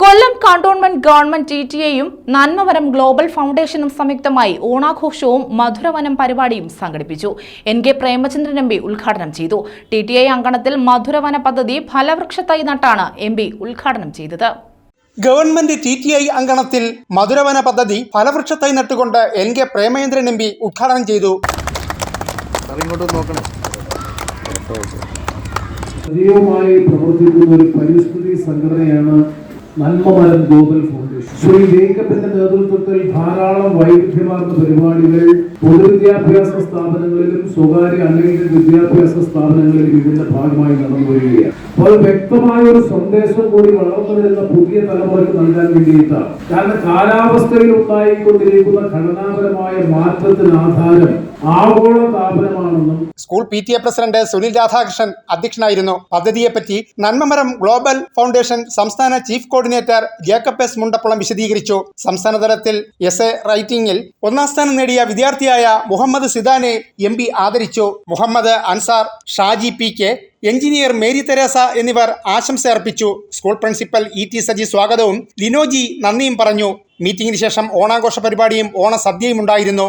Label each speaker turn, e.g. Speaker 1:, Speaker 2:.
Speaker 1: Kollam cantonment government T T എയും Nanmavaram global ഫൗണ്ടേഷനും സംയുക്തമായി ഓണാഘോഷവും മധുരവനം പരിപാടിയും സംഘടിപ്പിച്ചു. N K Premachandran M P ഉദ്ഘാടനം ചെയ്തു. ടി ടി ഐ അങ്കണത്തിൽ മധുരവന പദ്ധതി ഫലവൃക്ഷത്തായി നട്ടാണ് എം പി ഉദ്ഘാടനം ചെയ്തത്.
Speaker 2: ഗവൺമെന്റ് ടി ടി ഐ അങ്കണത്തിൽ മധുരവന പദ്ധതി ഫലവൃക്ഷത്തായി നട്ടുകൊണ്ട് N K Premachandran M P ഉദ്ഘാടനം ചെയ്തു.
Speaker 3: ഇങ്ങോട്ട് നോക്കണേ.
Speaker 4: സജീവമായി പ്രവർത്തിക്കുന്ന ഒരു പരിസ്ഥിതി സംഘടനയാണ് നന്മമരം ഗ്ലോബൽ ഫൗണ്ടേഷൻ. ശ്രീ ജേക്കബിന്റെ നേതൃത്വത്തിൽ ധാരാളം വൈവിധ്യമാർന്ന പരിപാടികൾ പൊതുവിദ്യാഭ്യാസ സ്ഥാപനങ്ങളിലും സ്വകാര്യ അനേക വിദ്യാഭ്യാസ സ്ഥാപനങ്ങളിലും ഇതിന്റെ ഭാഗമായി നടന്നു വരികയാണ്. അപ്പോൾ വ്യക്തമായ ഒരു സന്ദേശം കൂടി വളർന്നു വരുന്ന പുതിയ തലമുറയ്ക്ക് നൽകാൻ വേണ്ടിയിട്ടാണ്. കാരണം കാലാവസ്ഥയിൽ ഉണ്ടായിക്കൊണ്ടിരിക്കുന്ന ഘടനാപരമായ മാറ്റത്തിന് ആധാരം
Speaker 2: school P T A president Sunil Radhakrishnan അധ്യക്ഷനായിരുന്നു. പദ്ധതിയെപ്പറ്റി നന്മമരം ഗ്ലോബൽ ഫൗണ്ടേഷൻ സംസ്ഥാന chief coordinator Jacob S Mundappulam വിശദീകരിച്ചു. സംസ്ഥാനതലത്തിൽ എസ് എ റൈറ്റിംഗിൽ ഒന്നാം സ്ഥാനം നേടിയ വിദ്യാർത്ഥിയായ മുഹമ്മദ് സിദാനെ എം പി ആദരിച്ചു. Muhammad Ansar Shaji P K engineer Mary Teresa എന്നിവർ ആശംസ അർപ്പിച്ചു. School principal E T Saji സ്വാഗതവും ലിനോജി നന്ദിയും പറഞ്ഞു. മീറ്റിംഗിന് ശേഷം ഓണാഘോഷ പരിപാടിയും ഓണസദ്യയും ഉണ്ടായിരുന്നു.